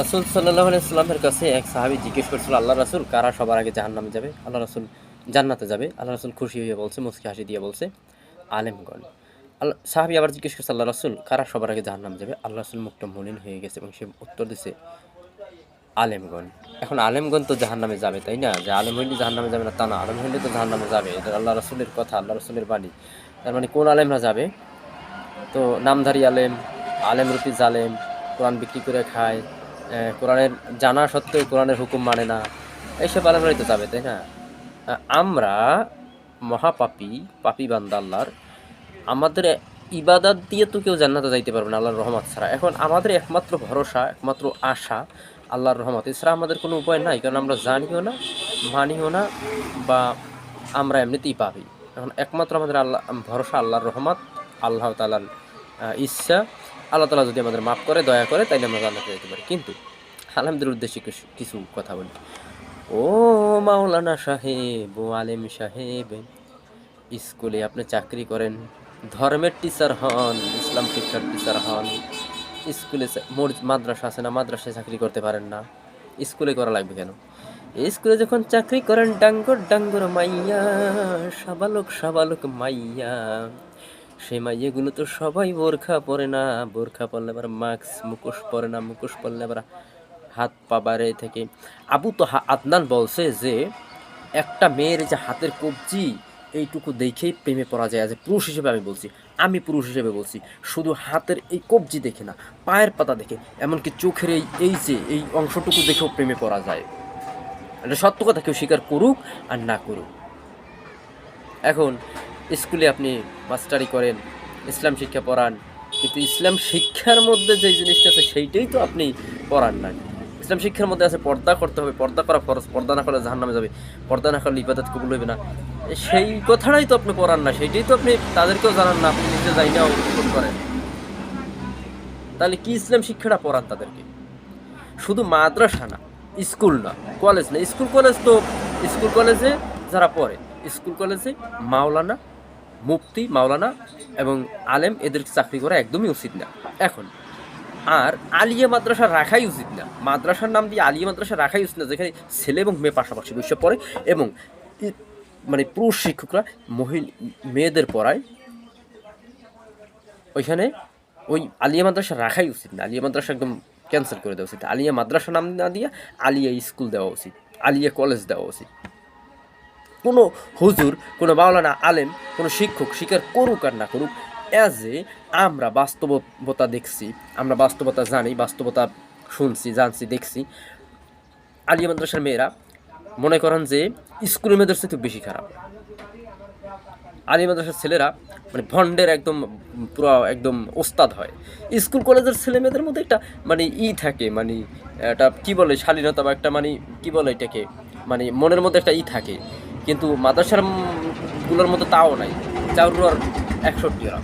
রাসুল সাল্লাহ ইসলামের কাছে এক সাহাবি জিজ্ঞেস করছিল আল্লাহ রাসুল কারা সবার আগে জাহান নামে যাবে? আল্লাহ রাসুল জান্নাতে যাবে? আল্লাহ রাসুল খুশি হয়ে বলছে মুসকি হাসি দিয়ে বলছে, আলেমগণ। আল্লাহ সাহাবি আবার জিজ্ঞেস করছে আল্লাহ রাসুল কারা সবার আগে জাহান নামে যাবে? আল্লাহ রাসুল মুখটা মলিন হয়ে গেছে এবং সে উত্তর দিছে, আলেমগণ। এখন আলেমগণ তো জাহান নামে যাবে, তাই না? যে আলেম হইলে জাহান নামে যাবে না, তা না। আলেম হইলে তো জাহান নামে যাবে, এটা আল্লাহ রাসুলের কথা আল্লাহ রাসুলের বাণী। তার মানে কোন আলেমরা যাবে? তো নামধারী আলেম আলেম রূপী জালেম, কোরআন বিক্রি করে খায় কোরআনের জানা সত্ত্বেও কোরআনের হুকুম মানে না। এইসব আলেমরাই তো যাবে, তাই না? আমরা মহাপাপি, পাপী বান্দা আল্লাহর, আমাদের ইবাদত দিয়ে তো কেউ জান্নাতে যাইতে পারবে না আল্লাহর রহমত ছাড়া। এখন আমাদের একমাত্র ভরসা, একমাত্র আশা আল্লাহর রহমত। এছাড়া আমাদের কোনো উপায় নাই, কারণ আমরা জানিও না, মানিও না, বা আমরা এমনিতেই পাবি এখন একমাত্র আমাদের আল্লাহ, ভরসা আল্লাহর রহমত, আল্লাহ তালার ইচ্ছা আল্লাহ তালা যদি আমাদের মাফ করে, দয়া করে, তাইলে আমরা জান্নাতে যেতে পারি। কিন্তু আলহামদের উদ্দেশ্যে কিছু কথা বলি। ও মাওলানা সাহেব, ও আলেম সাহেব, স্কুলে আপনি চাকরি করেন, ধর্মের টিচার হন, ইসলাম শিক্ষার টিচার হন, স্কুলে মাদ্রাসা আছে না, মাদ্রাসায় চাকরি করতে পারেন না, স্কুলে করা লাগবে কেন? স্কুলে যখন চাকরি করেন, ডাঙ্গর ডাঙ্গর মাইয়া, সাবালক সাবালক মাইয়া সেই মাইয়াগুলো তো সবাই বোরখা পরে না। বোরখা পরলে আবার মাস্ক মুখোশ পরে না, মুখোশ পরলে আবার হাত পা বাইরে থেকে। আবু তো আদনান বলছে যে, একটা মেয়ের যে হাতের কবজি, এইটুকু দেখেই প্রেমে পড়া যায়। যে পুরুষ হিসেবে আমি বলছি, আমি পুরুষ হিসেবে বলছি, শুধু হাতের এই কবজি দেখে না, পায়ের পাতা দেখে, এমনকি চোখের এই এই যে, এই অংশটুকু দেখেও প্রেমে পড়া যায়। এটা সত্য কথা, কেউ স্বীকার করুক আর না করুক। এখন স্কুলে আপনি মাস্টারি করেন, ইসলাম শিক্ষা পড়ান, কিন্তু ইসলাম শিক্ষার মধ্যে যে জিনিসটা আছে সেইটাই তো আপনি পড়ান না ইসলাম শিক্ষার মধ্যে আছে পর্দা করতে হবে, পর্দা করা ফরজ, পর্দা না করলে জাহান নামে যাবে, পর্দা না করলে ইবাদত কবুল হইবে না। সেই কথাটাই তো আপনি পড়ান না সেইটাই তো আপনি তাদেরকেও জানান না, আপনি নিজে যাই না অনুসরণ করেন। তাহলে কি ইসলাম শিক্ষাটা পড়ান তাদেরকে? শুধু মাদ্রাসা না, স্কুল না, কলেজ না, স্কুল কলেজ তো, স্কুল কলেজে যারা পড়ে, স্কুল কলেজে মাওলানা মুফতি, মাওলানা এবং আলেম এদের চাকরি করা একদমই উচিত না। এখন, আর আলিয়া মাদ্রাসা রাখাই উচিত না। মাদ্রাসার নাম দিয়ে আলিয়া মাদ্রাসা রাখাই উচিত না, যেখানে ছেলে এবং মেয়ে পাশাপাশি বসে পড়ে এবং মানে পুরুষ শিক্ষকরা মহিলা, মেয়েদের পড়ায়। ওইখানে ওই আলিয়া মাদ্রাসা রাখাই উচিত না। আলিয়া মাদ্রাসা একদম ক্যান্সেল করে দেওয়া উচিত। আলিয়া মাদ্রাসা নাম না দিয়ে আলিয়া স্কুল দেওয়া উচিত। আলিয়া কলেজ দেওয়া উচিত। কোনো হুজুর, কোনো মাওলানা আলেম, কোনো শিক্ষক স্বীকার করুক আর না করুক অ্যাজ এ আমরা বাস্তবতা দেখছি, আমরা বাস্তবতা জানি, বাস্তবতা শুনছি, জানছি, দেখছি। আলিয়া মাদ্রাসার মেয়েরা মনে করেন যে স্কুলের মেয়েদের সাথে বেশি খারাপ। আলিয়া মাদ্রাসার ছেলেরা মানে ভন্ডের একদম পুরো একদম ওস্তাদ হয়। স্কুল কলেজের ছেলে মেয়েদের মধ্যে একটা মানে ই থাকে মানে একটা কি বলে শালীনতা বা একটা মানে কি বলে এটাকে মানে মনের মধ্যে একটা ই থাকে। কিন্তু মাদ্রাসারগুলোর মতো তাও নাই। চাউর একষট্টি গ্রাম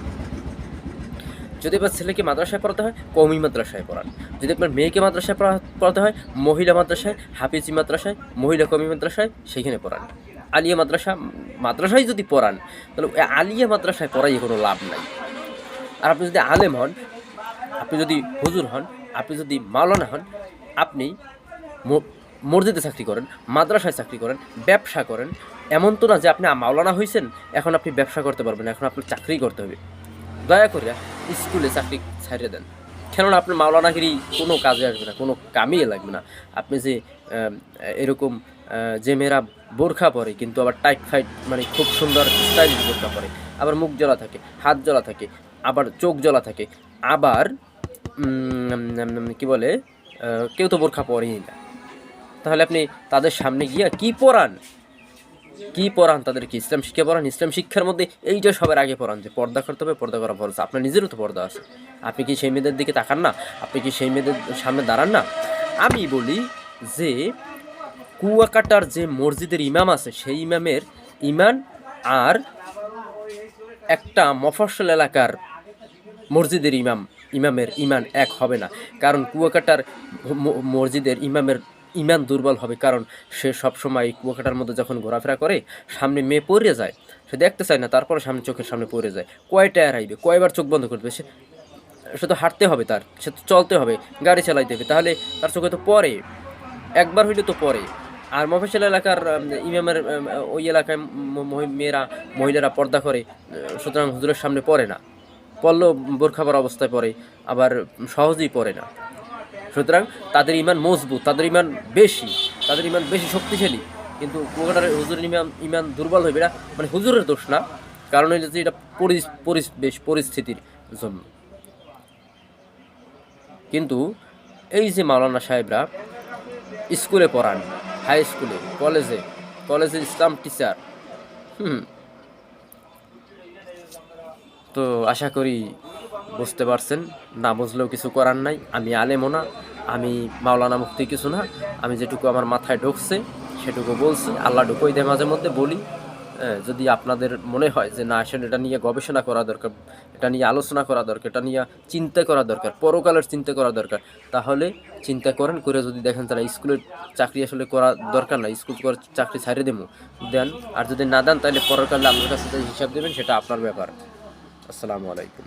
যদি আপনার ছেলেকে মাদ্রাসায় পড়াতে হয় কৌমি মাদ্রাসায় পড়ান। যদি আপনার মেয়েকে মাদ্রাসায় পড়া- পড়াতে হয়, মহিলা মাদ্রাসায়, হাফিজি মাদ্রাসায়, মহিলা কৌমি মাদ্রাসায়, সেইখানে পড়ান। আলিয়া মাদ্রাসা, মাদ্রাসায় যদি পড়ান, তাহলে আলিয়া মাদ্রাসায় পড়াই কোনো লাভ নাই। আর আপনি যদি আলেম হন, আপনি যদি হুজুর হন, আপনি যদি মাওলানা হন, আপনি মসজিদে চাকরি করেন, মাদ্রাসায় চাকরি করেন, ব্যবসা করেন। এমন তো না যে আপনি মাওলানা হয়েছেন এখন আপনি ব্যবসা করতে পারবেন এখন আপনার চাকরি করতে হবে। দয়া করে স্কুলে চাকরি ছাড়িয়ে দেন। কেননা আপনার মাওলানাগিরি কোনো কাজে আসবে না, কোনো কামেই লাগবে না। আপনি যে এরকম যে মেয়েরা বোরখা পরে, কিন্তু আবার টাইট ফাইট মানে খুব সুন্দর স্টাইলিশ বোরখা পরে, আবার মুখ জ্বলা থাকে, হাত জ্বলা থাকে, আবার চোখ জ্বলা থাকে, আবার কি বলে কেউ তো বোরখা পরেই না। তাহলে আপনি তাদের সামনে গিয়া কি পড়ান? কি পড়ান তাদেরকে? ইসলাম শিক্ষা পড়ান? ইসলাম শিক্ষার মধ্যে এইটা সবার আগে পড়ান যে পর্দা করতে হবে, পর্দা করা ফরজ। আপনার নিজেরও তো পর্দা আছে। আপনি কি সেই মেয়েদের দিকে তাকান না? আপনি কি সেই মেয়েদের সামনে দাঁড়ান না? আমি বলি যে কুয়াকাটার যে মসজিদের ইমাম আছে, সেই ইমামের ইমান আর একটা মফস্বল এলাকার মসজিদের ইমাম, ইমামের ইমান এক হবে না। কারণ কুয়াকাটার মসজিদের ইমামের ইমান দুর্বল হবে, কারণ সে সবসময় কুয়াকাটার মধ্যে যখন ঘোরাফেরা করে, সামনে মেয়ে পড়ে যায়। সে দেখতে চায় না, তারপরে সামনে চোখের সামনে পড়ে যায়। কয়টা এড়াইবে কয়বার চোখ বন্ধ করবে? সে সে তো হাঁটতে হবে তার, সে তো চলতে হবে, গাড়ি চালাইতে হবে তাহলে তার চোখে তো পড়ে। একবার হইলে তো পরে আর মফসল এলাকার ইমামের ওই এলাকায় মেয়েরা, মহিলারা পর্দা করে, সুতরাং হুজুরের সামনে পড়ে না। পড়লেও বোরখাবার অবস্থায় পড়ে, আবার সহজেই পড়ে না। সুতরাং তাদের ইমান মজবুত, তাদের ইমান বেশি, তাদের ইমান বেশি শক্তিশালী। কিন্তু কুয়াকাটার হুজুরের ইমান ইমান দুর্বল হইবে না মানে হুজুরের দোষ না। কারণ যে এটা পরি- পরিবেশ, পরিস্থিতির জন্য। কিন্তু এই যে মাওলানা সাহেবরা স্কুলে পড়ান, হাই স্কুলে, কলেজে, কলেজের ইসলাম টিচার, হুম, তো আশা করি বুঝতে পারছেন, না বুঝলেও কিছু করার নাই, আমি আলেমও না। আমি মাওলানা মুক্তি কিছু না আমি যেটুকু আমার মাথায় ঢুকছে সেটুকু বলছি। আল্লাহ ঢুকোই দেয় মাঝে মধ্যে বলি। হ্যাঁ, যদি আপনাদের মনে হয় যে না আসলে এটা নিয়ে গবেষণা করা দরকার এটা নিয়ে আলোচনা করা দরকার এটা নিয়ে চিন্তা করা দরকার পরকালের চিন্তা করা দরকার তাহলে চিন্তা করেন করে যদি দেখেন তারা স্কুলের চাকরি আসলে করা দরকার না স্কুল করে চাকরি ছাড়িয়ে দেবো দেন আর যদি না দেন তাহলে পরকালে আল্লাহর কাছে হিসাব দেবেন সেটা আপনার ব্যাপার। আসসালামু আলাইকুম।